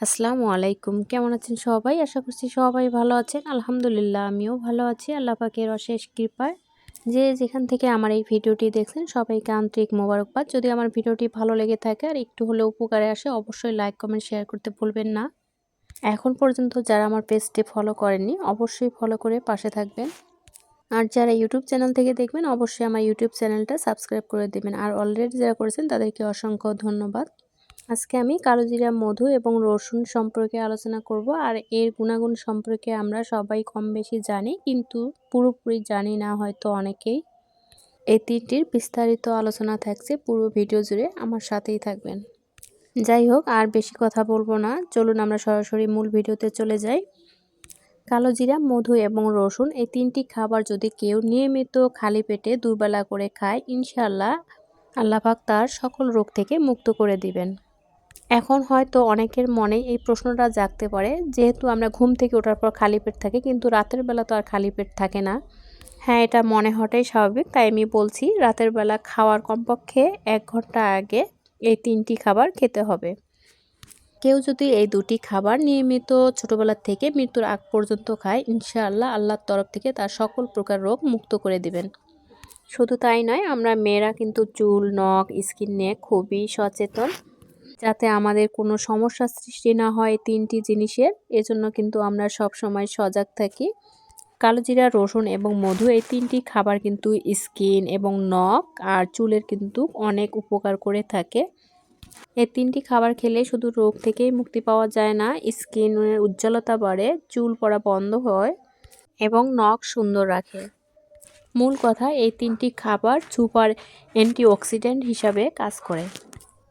আসসালামু আলাইকুম। কেমন আছেন সবাই? আশা করছি সবাই ভালো আছেন। আলহামদুলিল্লাহ, আমিও ভালো আছি। আল্লাহ পাকের অশেষ কৃপায়। যে যেখান থেকে আমার এই ভিডিওটি দেখছেন, সবাইকে আন্তরিক মোবারকবাদ। যদি আমার ভিডিওটি ভালো লেগে থাকে আর একটু হলে উপকারে আসে, অবশ্যই লাইক, কমেন্ট, শেয়ার করতে ভুলবেন না। এখন পর্যন্ত যারা আমার পেজটি ফলো করেননি, অবশ্যই ফলো করে পাশে থাকবেন। আর যারা ইউটিউব চ্যানেল থেকে দেখবেন, অবশ্যই আমার ইউটিউব চ্যানেলটা সাবস্ক্রাইব করে দেবেন। আর অলরেডি যারা করেছেন, তাদেরকে অসংখ্য ধন্যবাদ। আজকে আমি কালোজিরা মধু এবং রসুন সম্পর্কে আলোচনা করব, আর এর গুণাগুণ সম্পর্কে আমরা সবাই কম বেশি জানি, কিন্তু পুরোপুরি জানি না হয়তো অনেকেই। এই তিনটির বিস্তারিত আলোচনা থাকছে পুরো ভিডিও জুড়ে, আমার সাথেই থাকবেন। যাই হোক, আর বেশি কথা বলব না, চলুন আমরা সরাসরি মূল ভিডিওতে চলে যাই। কালো জিরা মধু এবং রসুন, এই তিনটি খাবার যদি কেউ নিয়মিত খালি পেটে দুবেলা করে খায় ইনশাল্লাহ আল্লাপাক তার সকল রোগ থেকে মুক্ত করে দিবেন। এখন হয়তো অনেকের মনে এই প্রশ্নটা জাগতে পারে, যেহেতু আমরা ঘুম থেকে ওঠার পর খালি পেট থাকি, কিন্তু রাতের বেলা তো আর খালি পেট থাকে না। হ্যাঁ এটা মনে হটাই স্বাভাবিক, তাই আমি বলছি রাতের বেলা খাওয়ার কমপক্ষে এক ঘণ্টা আগে এই তিনটি খাবার খেতে হবে। কেউ যদি এই দুটি খাবার নিয়মিত ছোটোবেলার থেকে মৃত্যুর আগ পর্যন্ত খায়, ইনশাআল্লাহ আল্লাহর তরফ থেকে তার সকল প্রকার রোগ মুক্ত করে দিবেন। শুধু তাই নয়, আমরা মেয়েরা কিন্তু চুল, নখ, স্কিন নিয়ে খুবই সচেতন। যাতে আমাদের কোনো সমস্যার সৃষ্টি না হয় তিনটি জিনিসের, এজন্য কিন্তু আমরা সব সময় সজাগ থাকি। কালোজিরা রসুন এবং মধু এই তিনটি খাবার কিন্তু স্কিন এবং নখ আর চুলের কিন্তু অনেক উপকার করে থাকে। এই তিনটি খাবার খেলে শুধু রোগ থেকেই মুক্তি পাওয়া যায় না, স্কিনের উজ্জ্বলতা বাড়ে, চুল পড়া বন্ধ হয় এবং নখ সুন্দর রাখে। মূল কথা, এই তিনটি খাবার সুপার অ্যান্টিঅক্সিডেন্ট হিসাবে কাজ করে।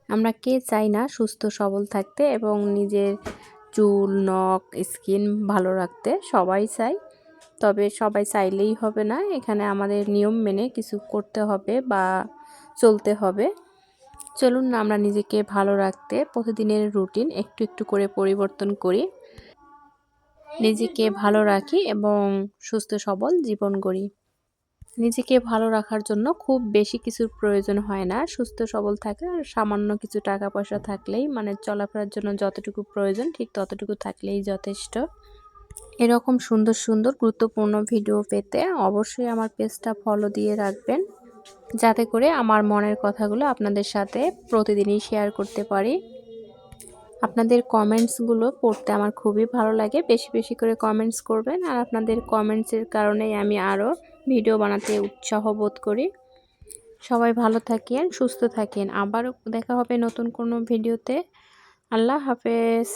আমরা কে চাই না সুস্থ, সবল থাকতে এবং নিজের চুল, নখ, স্কিন ভালো রাখতে সবাই চাই। তবে সবাই চাইলেই হবে না, এখানে আমাদের নিয়ম মেনে কিছু করতে হবে বা চলতে হবে। চলুন না, আমরা নিজেকে ভালো রাখতে প্রতিদিনের রুটিন একটু একটু করে পরিবর্তন করি। নিজেকে ভালো রাখি এবং সুস্থ, সবল জীবন গড়ি। নিজেকে ভালো রাখার জন্য খুব বেশি কিছুর প্রয়োজন হয় না। সুস্থ, সবল থাকে আর সামান্য কিছু টাকা পয়সা থাকলেই মানে চলাফেরার জন্য যতটুকু প্রয়োজন, ঠিক ততটুকু থাকলেই যথেষ্ট। এরকম সুন্দর সুন্দর, গুরুত্বপূর্ণ ভিডিও পেতে অবশ্যই আমার পেজটা ফলো দিয়ে রাখবেন। যাতে করে আমার মনের কথাগুলো আপনাদের সাথে প্রতিদিনই শেয়ার করতে পারি। আপনাদের কমেন্টসগুলো পড়তে আমার খুবই ভালো লাগে। বেশি বেশি করে কমেন্টস করবেন আর আপনাদের কমেন্টসের কারণেই আমি আরও ভিডিও বানাতে উৎসাহ বোধ করি। সবাই ভালো থাকেন, সুস্থ থাকেন। আবারও দেখা হবে নতুন কোনো ভিডিওতে আল্লাহ হাফেজ।